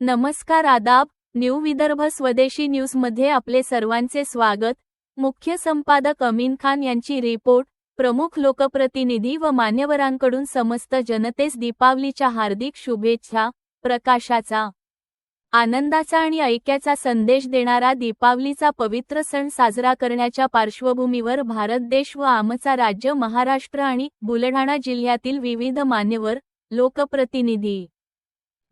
नमस्कार आदाब न्यू विदर्भ स्वदेशी न्यूजमध्ये आपले सर्वांचे स्वागत. मुख्य संपादक अमीन खान यांची रिपोर्ट प्रमुख लोकप्रतिनिधी व मान्यवरांकडून समस्त जनतेस दीपावलीच्या हार्दिक शुभेच्छा प्रकाशाचा. आनंदाचा आणि ऐक्याचा संदेश देणारा दीपावलीचा पवित्र सण साजरा करण्याच्या पार्श्वभूमीवर भारत देश व आमचा राज्य महाराष्ट्र आणि बुलढाणा जिल्ह्यातील विविध मान्यवर लोकप्रतिनिधी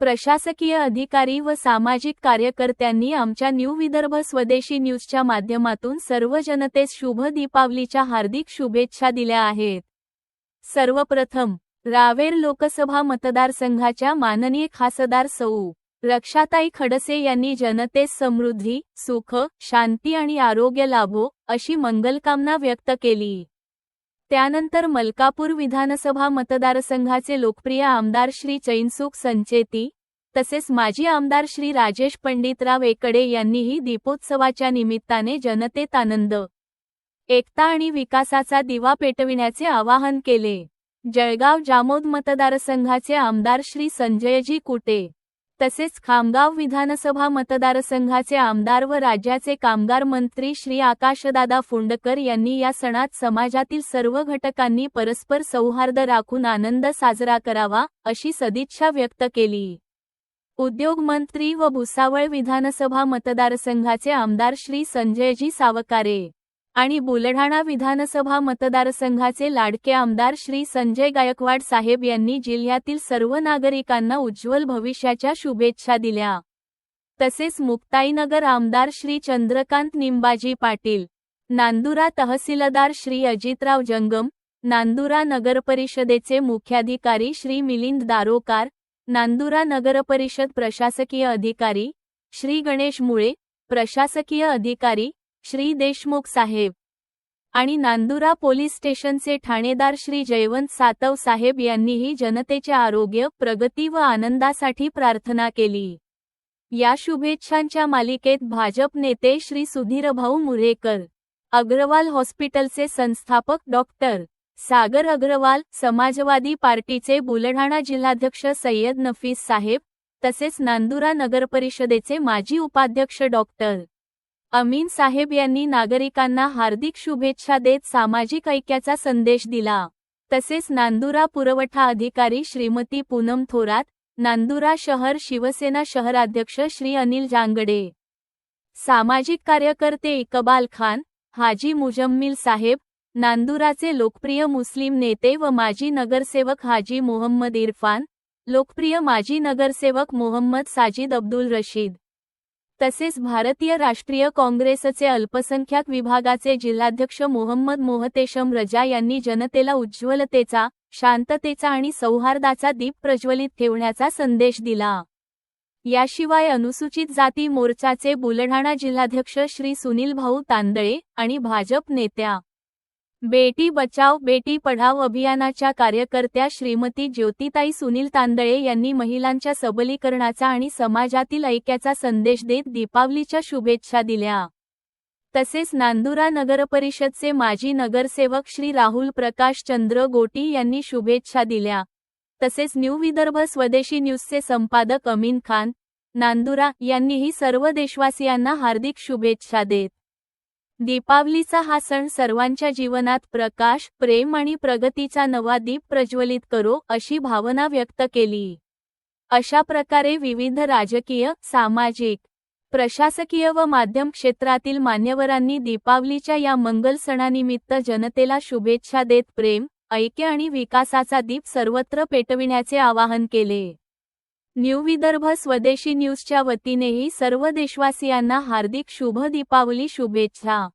प्रशासकीय अधिकारी व सामाजिक कार्यकर्त्यांनी आमच्या न्यू विदर्भ स्वदेशी न्यूजच्या माध्यमातून सर्व जनतेस शुभ दीपावलीच्या हार्दिक शुभेच्छा दिल्या आहेत. सर्वप्रथम रावेर लोकसभा मतदारसंघाच्या माननीय खासदार सौ. रक्षाताई खडसे यांनी जनतेस समृद्धी सुख शांती आणि आरोग्य लाभो अशी मंगलकामना व्यक्त केली. त्यानंतर मलकापूर विधानसभा मतदारसंघाचे लोकप्रिय आमदार श्री चैनसुख संचेती तसेच माजी आमदार श्री राजेश पंडितराव एकडे यांनीही दीपोत्सवाच्या निमित्ताने जनतेत आनंद एकता आणि विकासाचा दिवा पेटविण्याचे आवाहन केले. जळगाव जामोद मतदारसंघाचे आमदार श्री संजयजी कुटे तसेच खामगाव विधानसभा मतदारसंघाचे आमदार व राज्याचे कामगार मंत्री श्री आकाशदादा फुंडकर यांनी या सणात समाजातील सर्व घटकांनी परस्पर सौहार्द राखून आनंद साजरा करावा अशी सदिच्छा व्यक्त केली. उद्योग मंत्री व भुसावळ विधानसभा मतदारसंघाचे आमदार श्री संजयजी सावकारे आणि बुलढाणा विधानसभा मतदारसंघाचे लाडके आमदार श्री संजय गायकवाड साहेब यांनी जिल्ह्यातील सर्व नागरिकांना उज्ज्वल भविष्याच्या शुभेच्छा दिल्या. तसेच मुक्ताईनगर आमदार श्री चंद्रकांत निंबाजी पाटील नांदुरा तहसीलदार श्री अजितराव जंगम नांदुरा नगरपरिषदेचे मुख्याधिकारी श्री मिलिंद दारोकार नांदुरा नगरपरिषद प्रशासकीय अधिकारी श्री गणेश मुळे प्रशासकीय अधिकारी श्री देशमुख साहेब आणि नांदुरा पोलीस स्टेशनचे ठाणेदार श्री जयवंत सातव साहेब यांनीही जनतेचे आरोग्य प्रगती व आनंदासाठी प्रार्थना केली. या शुभेच्छांच्या मालिकेत भाजप नेते श्री सुधीरभाऊ मुरेकर अग्रवाल हॉस्पिटलचे संस्थापक डॉक्टर सागर अग्रवाल समाजवादी पार्टीचे बुलढाणा जिल्हाध्यक्ष सय्यद नफीस साहेब तसेच नांदुरा नगरपरिषदेचे माजी उपाध्यक्ष डॉक्टर अमीन साहेब यांनी नागरिकांना हार्दिक शुभेच्छा देत सामाजिक ऐक्याचा संदेश दिला. तसेच नांदुरा पुरवठा अधिकारी श्रीमती पूनम थोरात नांदुरा शहर शिवसेना शहराध्यक्ष श्री अनिल जांगडे. सामाजिक कार्यकर्ते इकबाल खान हाजी मुजम्मिल साहेब नांदुराचे लोकप्रिय मुस्लिम नेते व माजी नगरसेवक हाजी मोहम्मद इरफान लोकप्रिय माजी नगरसेवक मोहम्मद साजिद अब्दुल रशीद. तसेच भारतीय राष्ट्रीय काँग्रेसचे अल्पसंख्याक विभागाचे जिल्हाध्यक्ष मोहम्मद मोहतेशम रजा यांनी जनतेला उज्ज्वलतेचा शांततेचा आणि सौहार्दाचा दीप प्रज्वलित ठेवण्याचा संदेश दिला. याशिवाय अनुसूचित जाती मोर्चाचे बुलढाणा जिल्हाध्यक्ष श्री सुनील भाऊ तांदळे आणि भाजप नेत्या बेटी बचाव बेटी पढाव अभियानाच्या कार्यकर्त्या श्रीमती ज्योतिताई सुनील तांदळे यांनी महिलांच्या सबलीकरणाचा आणि समाजातील ऐक्याचा संदेश देत दीपावलीच्या शुभेच्छा दिल्या. तसेच नांदुरा नगरपरिषदचे माजी नगरसेवक श्री राहुल प्रकाश चंद्र गोटी यांनी शुभेच्छा दिल्या. तसेच न्यू विदर्भ स्वदेशी न्यूजचे संपादक अमीन खान नांदुरा यांनीही सर्व देशवासियांना हार्दिक शुभेच्छा देत. दीपावलीचा हा सण सर्वांच्या जीवनात प्रकाश प्रेम आणि प्रगतीचा नवा दीप प्रज्वलित करो अशी भावना व्यक्त केली. अशा प्रकारे विविध राजकीय सामाजिक प्रशासकीय व माध्यम क्षेत्रातील मान्यवरांनी दीपावलीच्या या मंगल सणानिमित्त जनतेला शुभेच्छा देत प्रेम ऐक्य आणि विकासाचा दीप सर्वत्र पेटविण्याचे आवाहन केले. न्यू विदर्भ स्वदेशी न्यूजच्या वतीनेही सर्व देशवासियांना हार्दिक शुभ दीपावली शुभेच्छा.